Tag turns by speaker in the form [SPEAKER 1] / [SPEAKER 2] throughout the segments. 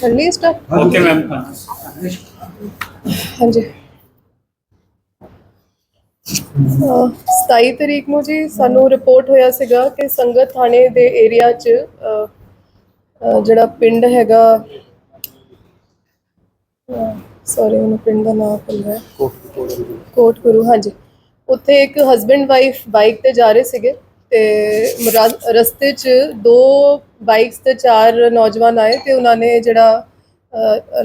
[SPEAKER 1] ਕਰ ਲਈ start
[SPEAKER 2] okay ma'am
[SPEAKER 1] ਹਾਂਜੀ। ਅਹ 27 ਤਰੀਕ ਨੂੰ ਜੀ ਸਾਨੂੰ ਰਿਪੋਰਟ ਹੋਇਆ ਸੀਗਾ ਕਿ ਸੰਗਤ ਥਾਣੇ ਦੇ ਏਰੀਆ 'ਚ ਅਹ, ਅਹ, ਜਿਹੜਾ ਪਿੰਡ ਹੈਗਾ ਸੌਰੀ ਮੈਨੂੰ ਪਿੰਡ ਦਾ ਨਾਮ ਭੁੱਲ ਰਿਹਾ ਕੋਟ ਗੁਰੂ। ਹਾਂਜੀ। ਉੱਥੇ ਇੱਕ ਹਸਬੰਡ ਵਾਈਫ ਬਾਈਕ ਤੇ ਜਾ ਰਹੇ ਸੀਗੇ। ਤੇ ਰਸਤੇ 'ਚ ਦੋ ਬਾਈਕਸ ਤੇ ਚਾਰ ਨੌਜਵਾਨ ਆਏ ਤੇ ਉਹਨਾਂ ਨੇ ਜਿਹੜਾ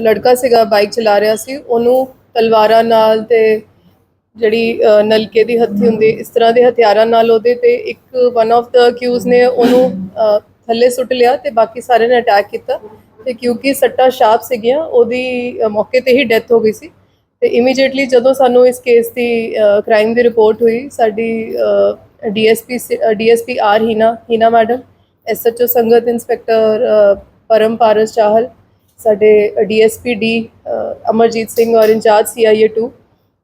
[SPEAKER 1] ਲੜਕਾ ਸੀਗਾ ਬਾਈਕ ਚਲਾ ਰਿਹਾ ਸੀ, ਉਹਨੂੰ ਤਲਵਾਰਾਂ ਨਾਲ ਤੇ ਜਿਹੜੀ ਨਲਕੇ ਦੀ ਹੱਥੀ ਹੁੰਦੀ, ਇਸ ਤਰ੍ਹਾਂ ਦੇ ਹਥਿਆਰਾਂ ਨਾਲ ਉਹਦੇ ਤੇ ਇੱਕ ਵਨ ਆਫ ਦਾ ਅਕਿਊਜ਼ ਨੇ ਉਹਨੂੰ ਥੱਲੇ ਸੁੱਟ ਲਿਆ ਤੇ ਬਾਕੀ ਸਾਰੇ ਨੇ ਅਟੈਕ ਕੀਤਾ। ਤੇ ਕਿਉਂਕਿ ਸੱਟਾਂ ਸ਼ਾਰਪ ਸੀਗੀਆਂ, ਉਹਦੀ ਮੌਕੇ ਤੇ ਹੀ ਡੈਥ ਹੋ ਗਈ ਸੀ। ਤੇ ਇਮੀਡੀਏਟਲੀ ਜਦੋਂ ਸਾਨੂੰ ਇਸ ਕੇਸ ਦੀ ਕ੍ਰਾਈਮ ਦੀ ਰਿਪੋਰਟ ਹੋਈ, ਸਾਡੀ DSP DSP R Heena Heena madam, SHO Sangat inspector Param Paras Chahal, ਸਾਡੇ ਡੀਐਸਪੀ ਡੀ ਅਮਰਜੀਤ ਸਿੰਘ ਔਰ ਇੰਚਾਰਜ ਸੀਆਈਏ 2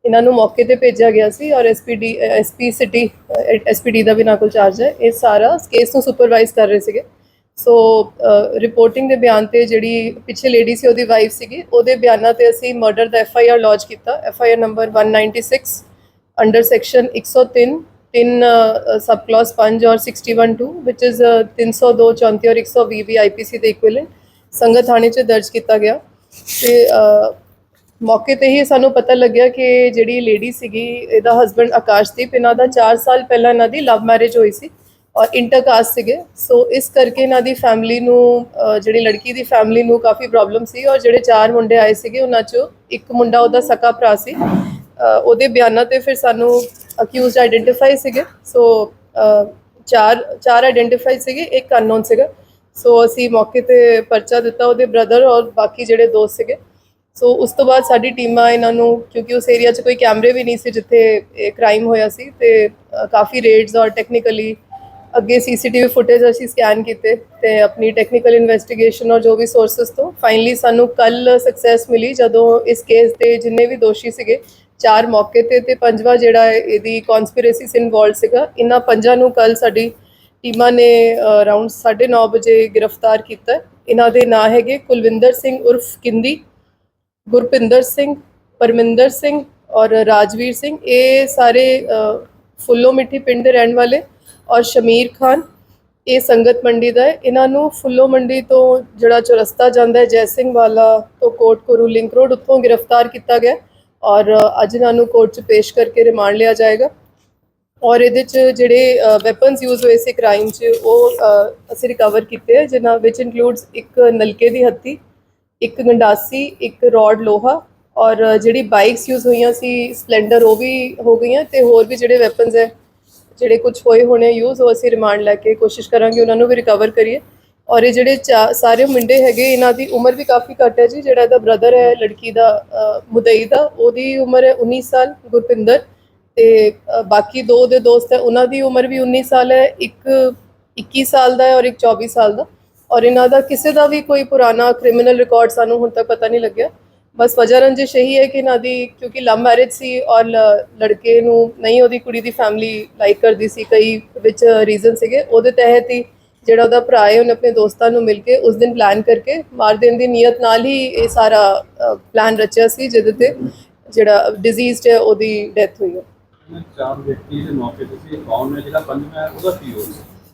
[SPEAKER 1] ਇਹਨਾਂ ਨੂੰ ਮੌਕੇ ਤੇ ਭੇਜਿਆ ਗਿਆ ਸੀ ਔਰ ਐਸਪੀਡੀ ਐਸਪੀ ਸਿਟੀ ਐਸਪੀਡੀ ਦਾ ਵੀ ਨਾ ਕੋਲ ਚਾਰਜ ਹੈ, ਇਹ ਸਾਰਾ ਕੇਸ ਨੂੰ ਸੁਪਰਵਾਈਜ਼ ਕਰ ਰਹੇ ਸੀਗੇ। ਸੋ ਰਿਪੋਰਟਿੰਗ ਦੇ ਬਿਆਨ ਤੇ ਜਿਹੜੀ ਪਿੱਛੇ ਲੇਡੀ ਸੀ, ਉਹਦੀ ਵਾਈਫ ਸੀਗੀ, ਉਹਦੇ ਬਿਆਨਾਂ ਤੇ ਅਸੀਂ ਮਰਡਰ ਦਾ ਐਫ ਆਈ ਆਰ ਲੌਂਚ ਕੀਤਾ F I R number 196 under section 103 ਤਿੰਨ ਸਬ ਕਲਾਸ 5 ਔਰ 612 which is uh, 302 34 ਔਰ 120 ਵੀ ਆਈਪੀਸੀ ਦੇ ਇਕੁਇਵਲੈਂਟ ਸੰਗਤ ਥਾਣੇ 'ਚ ਦਰਜ ਕੀਤਾ ਗਿਆ। ਤੇ ਮੌਕੇ ਤੇ ਹੀ ਸਾਨੂੰ ਪਤਾ ਲੱਗਿਆ ਕਿ ਜਿਹੜੀ ਲੇਡੀ ਸੀਗੀ ਇਹਦਾ ਹਸਬੰਡ ਆਕਾਸ਼ਦੀਪ ਇਹਨਾਂ ਦਾ 4 ਸਾਲ ਪਹਿਲਾਂ ਇਹਨਾਂ ਦੀ ਲਵ ਮੈਰਿਜ ਹੋਈ ਸੀ ਔਰ ਇੰਟਰਕਾਸਟ ਸੀਗੇ। ਸੋ ਇਸ ਕਰਕੇ ਇਹਨਾਂ ਦੀ ਫੈਮਿਲੀ ਨੂੰ ਜਿਹੜੀ ਲੜਕੀ ਦੀ ਫੈਮਿਲੀ ਨੂੰ ਕਾਫੀ ਪ੍ਰੋਬਲਮ ਸੀ ਔਰ ਜਿਹੜੇ ਚਾਰ ਮੁੰਡੇ ਆਏ ਸੀਗੇ ਉਹਨਾਂ ਚੋਂ ਇੱਕ ਮੁੰਡਾ ਉਹਦਾ ਸਕਾ ਭਰਾ ਸੀ। ਉਹਦੇ ਬਿਆਨਾਂ ਤੇ ਫਿਰ ਸਾਨੂੰ ਅਕਿਊਜ਼ਡ ਆਈਡੈਂਟੀਫਾਈ ਸੀਗੇ। ਸੋ ਚਾਰ ਚਾਰ ਆਈਡੈਂਟੀਫਾਈ ਸੀਗੇ, ਇੱਕ ਅਨਨੋਨ ਸੀਗਾ। ਸੋ ਅਸੀਂ ਮੌਕੇ ਤੇ ਪਰਚਾ ਦਿੱਤਾ ਉਹਦੇ ਬ੍ਰਦਰ ਔਰ ਬਾਕੀ ਜਿਹੜੇ ਦੋਸਤ ਸੀਗੇ। ਸੋ ਉਸ ਤੋਂ ਬਾਅਦ ਸਾਡੀ ਟੀਮਾਂ ਇਹਨਾਂ ਨੂੰ, ਕਿਉਂਕਿ ਉਸ ਏਰੀਆ 'ਚ ਕੋਈ ਕੈਮਰੇ ਵੀ ਨਹੀਂ ਸੀ ਜਿੱਥੇ ਇਹ ਕ੍ਰਾਈਮ ਹੋਇਆ ਸੀ, ਤੇ ਕਾਫੀ ਰੇਡਸ ਔਰ ਟੈਕਨੀਕਲੀ ਅੱਗੇ ਸੀਸੀਟੀਵੀ ਫੁਟੇਜ ਅਸੀਂ ਸਕੈਨ ਕੀਤੇ ਤੇ ਆਪਣੀ ਟੈਕਨੀਕਲ ਇਨਵੈਸਟੀਗੇਸ਼ਨ ਔਰ ਜੋ ਵੀ ਸੋਰਸਸ ਤੋਂ ਫਾਈਨਲੀ ਸਾਨੂੰ ਕੱਲ ਸਕਸੈਸ ਮਿਲੀ ਜਦੋਂ ਇਸ ਕੇਸ ਦੇ ਜਿੰਨੇ ਵੀ ਦੋਸ਼ੀ ਸੀਗੇ ਚਾਰ ਮੌਕੇ ਤੇ ਤੇ ਪੰਜਵਾਂ ਜਿਹੜਾ ਹੈ, ਇਹਦੀ ਕਨਸਪੀਰੇਸੀ ਸ ਇਨਵੋਲਡ ਸੀਗਾ। ਇਹਨਾਂ ਪੰਜਾਂ ਨੂੰ ਕੱਲ ਸਾਡੀ ਟੀਮਾਂ ਨੇ ਅਰਾਊਂਡ 9:30 ਵਜੇ ਗ੍ਰਿਫਤਾਰ ਕੀਤਾ। ਇਹਨਾਂ ਦੇ ਨਾਂ ਹੈਗੇ ਕੁਲਵਿੰਦਰ ਸਿੰਘ ਉਰਫ ਕਿੰਦੀ, ਗੁਰਪਿੰਦਰ ਸਿੰਘ, ਪਰਮਿੰਦਰ ਸਿੰਘ ਔਰ ਰਾਜਵੀਰ ਸਿੰਘ। ਇਹ ਸਾਰੇ ਫੁੱਲੋ ਮਿੱਠੀ ਪਿੰਡ ਦੇ ਰਹਿਣ ਵਾਲੇ ਔਰ ਸ਼ਮੀਰ ਖਾਨ, ਇਹ ਸੰਗਤ ਮੰਡੀ ਦਾ ਹੈ। ਇਹਨਾਂ ਨੂੰ ਫੁੱਲੋ ਮੰਡੀ ਤੋਂ ਜਿਹੜਾ ਚੁਰਸਤਾ ਜਾਂਦਾ ਹੈ, ਜੈ ਸਿੰਘ ਵਾਲਾ ਤੋਂ ਕੋਟ ਕੋਰੂ ਲਿੰਕ ਰੋਡ ਉੱਥੋਂ ਗ੍ਰਿਫਤਾਰ ਕੀਤਾ ਗਿਆ। ਔਰ ਅੱਜ ਇਹਨਾਂ ਨੂੰ ਕੋਰਟ 'ਚ ਪੇਸ਼ ਕਰਕੇ ਰਿਮਾਂਡ ਲਿਆ ਜਾਏਗਾ। ਔਰ ਇਹਦੇ 'ਚ ਜਿਹੜੇ ਵੈਪਨਸ ਯੂਜ਼ ਹੋਏ ਸੀ ਕ੍ਰਾਈਮ 'ਚ, ਉਹ ਅਸੀਂ ਰਿਕਵਰ ਕੀਤੇ ਹੈ ਜਿਨ੍ਹਾਂ ਵਿੱਚ ਇਨਕਲੂਡਸ ਇੱਕ ਨਲਕੇ ਦੀ ਹੱਤੀ ਇੱਕ ਗੰਡਾਸੀ, ਇੱਕ ਰੋਡ ਲੋਹਾ ਔਰ ਜਿਹੜੀ ਬਾਈਕਸ ਯੂਜ਼ ਹੋਈਆਂ ਸੀ ਸਪਲੈਂਡਰ ਉਹ ਵੀ ਹੋ ਗਈਆਂ ਤੇ ਹੋਰ ਵੀ ਜਿਹੜੇ ਵੈਪਨਸ ਹੈ, ਜਿਹੜੇ ਕੁਝ ਹੋਏ ਹੋਣੇ ਯੂਜ਼ ਉਹ ਅਸੀਂ ਰਿਮਾਂਡ ਲੈ ਕੇ ਕੋਸ਼ਿਸ਼ ਕਰਾਂਗੇ ਉਹਨਾਂ ਨੂੰ ਵੀ ਰਿਕਵਰ ਕਰੀਏ। ਔਰ ਇਹ ਜਿਹੜੇ ਚਾ- ਸਾਰੇ ਮੁੰਡੇ ਹੈਗੇ, ਇਹਨਾਂ ਦੀ ਉਮਰ ਵੀ ਕਾਫੀ ਘੱਟ ਹੈ ਜੀ। ਜਿਹੜਾ ਇਹਦਾ ਬ੍ਰਦਰ ਹੈ, ਲੜਕੀ ਦਾ ਮੁਦਈ ਦਾ, ਉਹਦੀ ਉਮਰ ਹੈ 19 ਸਾਲ, ਗੁਰਪਿੰਦਰ। ਤੇ ਬਾਕੀ ਦੋ ਦੇ ਦੋਸਤ ਹੈ, ਉਹਨਾਂ ਦੀ ਉਮਰ ਵੀ 19 ਸਾਲ ਹੈ, ਇੱਕ 21 ਸਾਲ ਦਾ ਹੈ ਔਰ ਇੱਕ 24 ਸਾਲ ਦਾ। ਔਰ ਇਹਨਾਂ ਦਾ ਕਿਸੇ ਦਾ ਵੀ ਕੋਈ ਪੁਰਾਣਾ ਕ੍ਰਿਮੀਨਲ ਰਿਕਾਰਡ ਸਾਨੂੰ ਹੁਣ ਤੱਕ ਪਤਾ ਨਹੀਂ ਲੱਗਿਆ। ਬਸ ਵਜ੍ਹਾ ਰੰਜਿਸ਼ ਇਹੀ ਹੈ ਕਿ ਇਹਨਾਂ ਦੀ, ਕਿਉਂਕਿ ਲਵ ਮੈਰਿਜ ਸੀ ਔਰ ਲ- ਲੜਕੇ ਨੂੰ ਨਹੀਂ, ਉਹਦੀ ਕੁੜੀ ਦੀ ਫੈਮਿਲੀ ਲਾਈਕ ਕਰਦੀ ਸੀ, ਕਈ ਵਿੱਚ ਰੀਜ਼ਨ ਸੀਗੇ। ਉਹਦੇ ਤਹਿਤ ਹੀ ਜਿਹੜਾ ਉਹਦਾ ਭਰਾ ਹੈ ਉਹਨੇ ਆਪਣੇ ਦੋਸਤਾਂ ਨੂੰ ਮਿਲ ਕੇ ਉਸ ਦਿਨ ਪਲਾਨ ਕਰਕੇ ਮਾਰ ਦੇਣ ਦੀ ਨੀਅਤ ਨਾਲ ਹੀ ਇਹ ਸਾਰਾ ਪਲਾਨ ਰਚਿਆ ਸੀ ਜਿਹਦੇ ਤੇ ਜਿਹੜਾ ਡਿਜ਼ੀਜ਼ਡ ਹੈ ਉਹਦੀ ਡੈਥ ਹੋਈ ਹੈ।
[SPEAKER 3] ਚਾਰ ਵਿਅਕਤੀ ਦੇ ਮੌਕੇ ਤੇ ਸੀ ਕੌਣ ਹੈ ਜਿਹੜਾ ਪੰਜਵਾਂ ਉਹਦਾ ਕੀ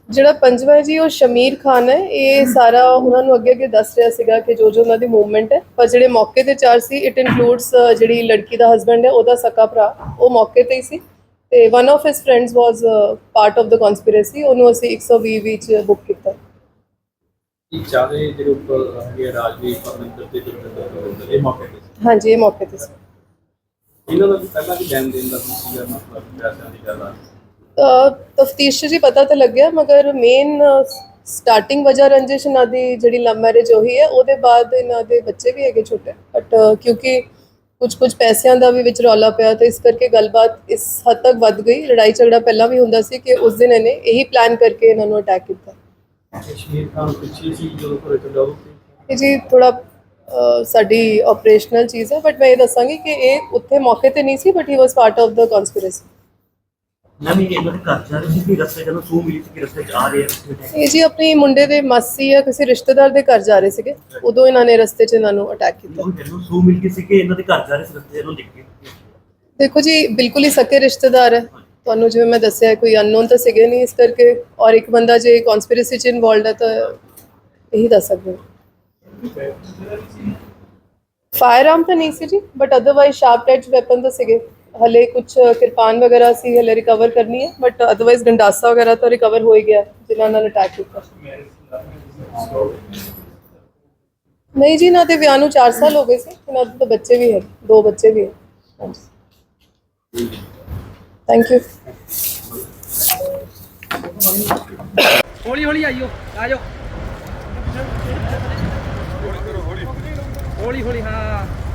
[SPEAKER 1] ਜਿਹੜਾ ਪੰਜਵਾਂ ਜੀ ਉਹ ਸ਼ਮੀਰ ਖਾਨ ਹੈ। ਇਹ ਸਾਰਾ ਉਹਨਾਂ ਨੂੰ ਅੱਗੇ ਅੱਗੇ ਦੱਸ ਰਿਹਾ ਸੀਗਾ ਕਿ ਜੋ ਜੋ ਉਹਨਾਂ ਦੀ ਮੂਵਮੈਂਟ ਹੈ। ਪਰ ਜਿਹੜੇ ਮੌਕੇ ਤੇ ਚਾਰ ਸੀ ਇਟ ਇਨਕਲੂਡਸ ਜਿਹੜੀ ਲੜਕੀ ਦਾ ਹਸਬੰਡ ਹੈ ਉਹਦਾ ਸਕਾ ਭਰਾ ਉਹ ਮੌਕੇ ਤੇ ਹੀ ਸੀ। ਤੇ one of his friends was part of the conspiracy ਉਹਨੂੰ ਅਸੀਂ 120 ਵਿੱਚ ਬੁੱਕ ਕੀਤਾ।
[SPEAKER 3] ਇਹ ਚਾਰੇ ਜਿਹੜੇ ਉੱਪਰ ਹੈਗੇ ਰਾਜਵੀਰ ਪਰਮਿੰਦਰ ਤੇ ਗੁਰਵਿੰਦਰ, ਇਹ ਮੌਕੇ ਤੇ ਸੀ।
[SPEAKER 1] ਹਾਂਜੀ ਇਹ ਮੌਕੇ ਤੇ ਸੀ।
[SPEAKER 3] ਇਹਨਾਂ ਦਾ ਵੀ ਪਹਿਲਾਂ ਵੀ ਲੈਣ ਦੇਣ ਦਾ ਸੀਗਾ ਮਤਲਬ ਪੈਸਿਆਂ ਦੀ ਗੱਲ ਆ?
[SPEAKER 1] ਤਫਤੀਸ਼ ਜੀ ਪਤਾ ਤਾਂ ਲੱਗਿਆ ਮਗਰ ਮੇਨ ਸਟਾਰਟਿੰਗ ਵਜ੍ਹਾ ਰੰਜਿਸ਼ ਇਹਨਾਂ ਦੀ ਜਿਹੜੀ ਲਵ ਮੈਰਿਜ ਹੋਈ ਹੈ। ਉਹਦੇ ਬਾਅਦ ਇਹਨਾਂ ਦੇ ਬੱਚੇ ਵੀ ਹੈਗੇ ਛੋਟੇ। ਬਟ ਕਿਉਂਕਿ ਕੁਝ ਕੁਝ ਪੈਸਿਆਂ ਦਾ ਵੀ ਵਿੱਚ ਰੌਲਾ ਪਿਆ ਤੇ ਇਸ ਕਰਕੇ ਗੱਲਬਾਤ ਇਸ ਹੱਦ ਤੱਕ ਵੱਧ ਗਈ। ਲੜਾਈ ਝਗੜਾ ਪਹਿਲਾਂ ਵੀ ਹੁੰਦਾ ਸੀ ਕਿ ਉਸ ਦਿਨ ਇਹਨੇ ਇਹੀ ਪਲਾਨ ਕਰਕੇ ਇਹਨਾਂ ਨੂੰ ਅਟੈਕ ਕੀਤਾ।
[SPEAKER 3] ਕਸ਼ਮੀਰ ਖਾਨ ਪਿੱਛੇ ਸੀ ਜਦੋਂ ਘਰੇ ਤੋਂ ਡਾਊ
[SPEAKER 1] ਇਹ ਜੀ ਥੋੜਾ ਸਾਡੀ ਆਪਰੇਸ਼ਨਲ ਚੀਜ਼ ਹੈ ਬਟ ਮੈਂ ਇਹ ਦੱਸਾਂਗੀ ਕਿ ਇਹ ਉੱਥੇ ਮੌਕੇ ਤੇ ਨਹੀਂ ਸੀ but he was part of the conspiracy
[SPEAKER 2] ਨਵੀਂ ਇਹਨਾਂ ਦੇ ਘਰ ਜਾ ਰਹੇ ਸੀ ਕਿ ਰਸਤੇ ਜਦੋਂ ਸੂ ਮਿਲੀ ਸੀ ਕਿ ਰਸਤੇ 'ਚ ਆ ਰਹੇ ਆ। ਕਿੱਥੇ ਨੇ
[SPEAKER 1] ਇਹ ਜੀ ਆਪਣੀ ਮੁੰਡੇ ਦੇ ਮਾਸੀ ਜਾਂ ਕਿਸੇ ਰਿਸ਼ਤੇਦਾਰ ਦੇ ਘਰ ਜਾ ਰਹੇ ਸੀਗੇ। ਉਦੋਂ ਇਹਨਾਂ ਨੇ ਰਸਤੇ 'ਚ ਇਹਨਾਂ ਨੂੰ ਅਟੈਕ ਕੀਤਾ।
[SPEAKER 2] ਉਹ ਜਦੋਂ ਸੂ ਮਿਲ ਗਈ ਸੀ ਕਿ ਇਹਨਾਂ ਦੇ ਘਰ ਜਾ ਰਹੇ ਸੀ ਰਸਤੇ ਜਦੋਂ ਦਿਖ ਗਏ
[SPEAKER 1] ਦੇਖੋ ਜੀ ਬਿਲਕੁਲ ਹੀ ਸਕੇ ਰਿਸ਼ਤੇਦਾਰ ਹੈ ਤੁਹਾਨੂੰ ਜਿਵੇਂ ਮੈਂ ਦੱਸਿਆ ਕੋਈ ਅਨਨੋਨ ਤਾਂ ਸੀਗੇ ਨਹੀਂ ਇਸ ਕਰਕੇ। ਔਰ ਇੱਕ ਬੰਦਾ ਜੇ ਕਨਸਪੀਰੇਸੀ 'ਚ ਇਨਵੋਲਡ ਹੈ ਤਾਂ ਇਹੀ ਦੱਸ ਸਕਦੇ ਹਾਂ। ਫਾਇਰ ਆਰਮ ਤਾਂ ਨਹੀਂ ਸੀ ਜੀ but otherwise sharp edge weapon ਤਾਂ ਸੀਗੇ। ਹਲੇ ਕੁਝ ਕਿਰਪਾਨ ਵਗੈਰਾ ਸੀ, ਹਲੇ ਰਿਕਵਰ ਕਰਨੀ ਹੈ ਬਟ ਅਦਰਵਾਈਜ਼ ਗੰਡਾਸਾ ਵਗੈਰਾ ਤਾਂ ਰਿਕਵਰ ਹੋ ਹੀ ਗਿਆ, ਜਿਨ੍ਹਾਂ ਨਾਲ ਅਟੈਕ ਕੀਤਾ। ਨਹੀਂ ਜੀ ਨਾ ਤੇ ਵਿਆਹ ਨੂੰ 4 ਸਾਲ ਹੋ ਗਏ ਸੀ, ਇਹਨਾਂ ਦੇ ਤਾਂ ਬੱਚੇ ਵੀ ਹੈ, ਦੋ ਬੱਚੇ ਵੀ ਹੈ। ਥੈਂਕ ਯੂ
[SPEAKER 4] ਹੌਲੀ ਹੌਲੀ ਆਈਓ, ਆ ਹੌਲੀ ਹੌਲੀ, ਹਾਂ।